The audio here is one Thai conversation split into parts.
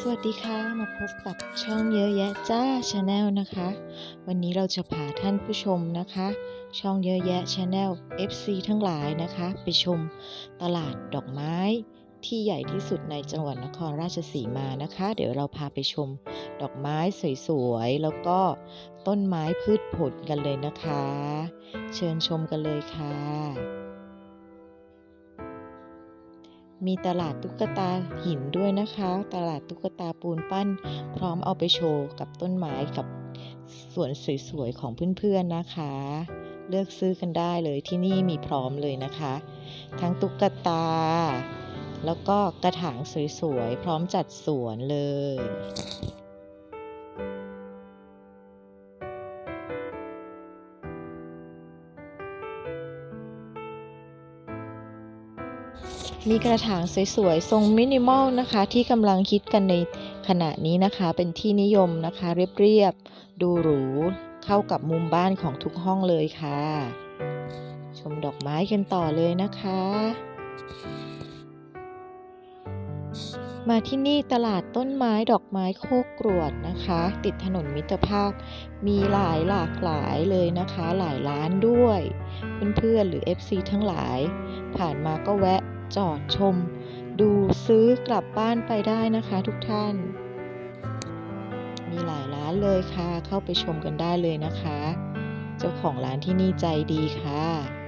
สวัสดีค่ะ มาพบกับช่องเยอะแยะจ้าชาแนลนะคะ วันนี้เราจะพาท่านผู้ชมนะคะ ช่องเยอะแยะชาแนล FC ทั้งหลายนะคะ ไปชมตลาดดอกไม้ที่ใหญ่ที่สุดในจังหวัดนครราชสีมานะคะ เดี๋ยวเราพาไปชมดอกไม้สวยๆ แล้วก็ต้นไม้พืชผลกันเลยนะคะ เชิญชมกันเลยค่ะ มีตลาดตุ๊กตาหินด้วยนะคะ ตลาดตุ๊กตาปูนปั้น พร้อมเอาไปโชว์กับต้นไม้กับสวนสวยๆ ของเพื่อนๆนะคะ เลือกซื้อกันได้เลยที่นี่มีพร้อมเลยนะคะ ทั้งตุ๊กตา แล้วก็กระถางสวยๆ พร้อมจัดสวนเลย มีกระถางสวยๆ ทรงมินิมอลนะคะ ที่กำลังคิดกันในขณะนี้นะคะ เป็นที่นิยมนะคะ เรียบๆ ดูหรู เข้ากับมุมบ้านของทุกห้องเลยค่ะ ชมดอกไม้กันต่อเลยนะคะ มาที่นี่ตลาดต้นไม้ดอกไม้โคกกรวดนะคะ ติดถนนมิตรภาพ มีหลายหลากหลายเลยนะคะ หลายร้านด้วย เพื่อนๆหรือ FC ทั้งหลาย ผ่านมาก็แวะ จอดชม ดูซื้อกลับบ้านไปได้นะคะทุกท่าน มีหลายร้านเลยค่ะ เข้าไปชมกันได้เลยนะคะ เจ้าของร้านที่นี่ใจดีค่ะ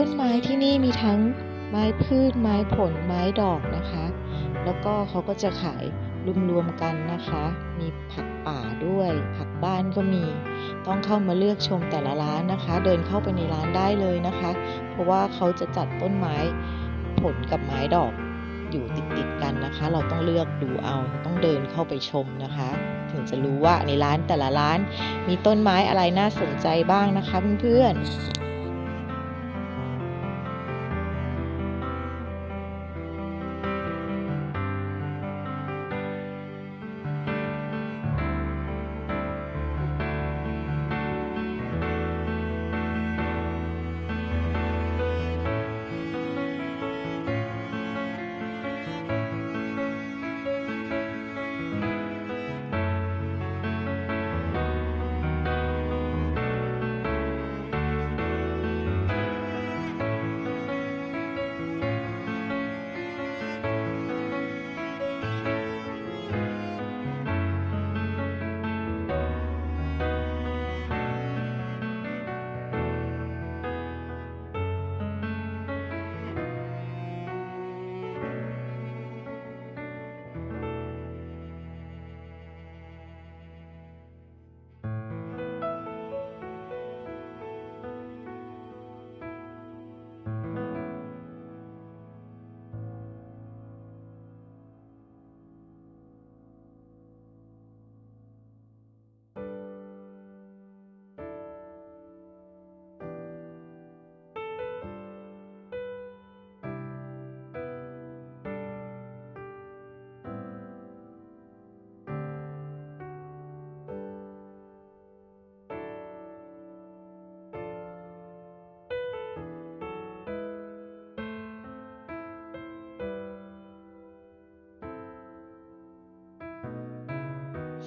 ต้นไม้ที่นี่มีทั้งไม้พืช ไม้ผล ไม้ดอกนะคะ แล้วก็เขาก็จะขายรวมๆกันนะคะ มีผักป่าด้วย ผักบ้านก็มี ต้องเข้ามาเลือกชมแต่ละร้านนะคะ เดินเข้าไปในร้านได้เลยนะคะ เพราะว่าเขาจะจัดต้นไม้ผลกับไม้ดอกอยู่ติดๆกันนะคะ เราต้องเลือกดูเอา ต้องเดินเข้าไปชมนะคะ ถึงจะรู้ว่าในร้านแต่ละร้าน มีต้นไม้อะไรน่าสนใจบ้างนะคะเพื่อนๆ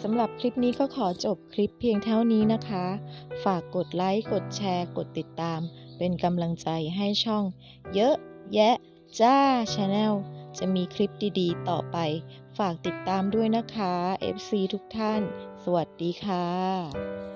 สำหรับคลิปนี้ก็ขอจบคลิปเพียงเท่านี้นะคะ ฝากกดไลค์ กดแชร์ กดติดตาม เป็นกำลังใจให้ช่อง เยอะแยะ จ้าชาแนลจะมีคลิปดีๆ ต่อไป ฝากติดตามด้วยนะคะ FC ทุกท่าน สวัสดีค่ะ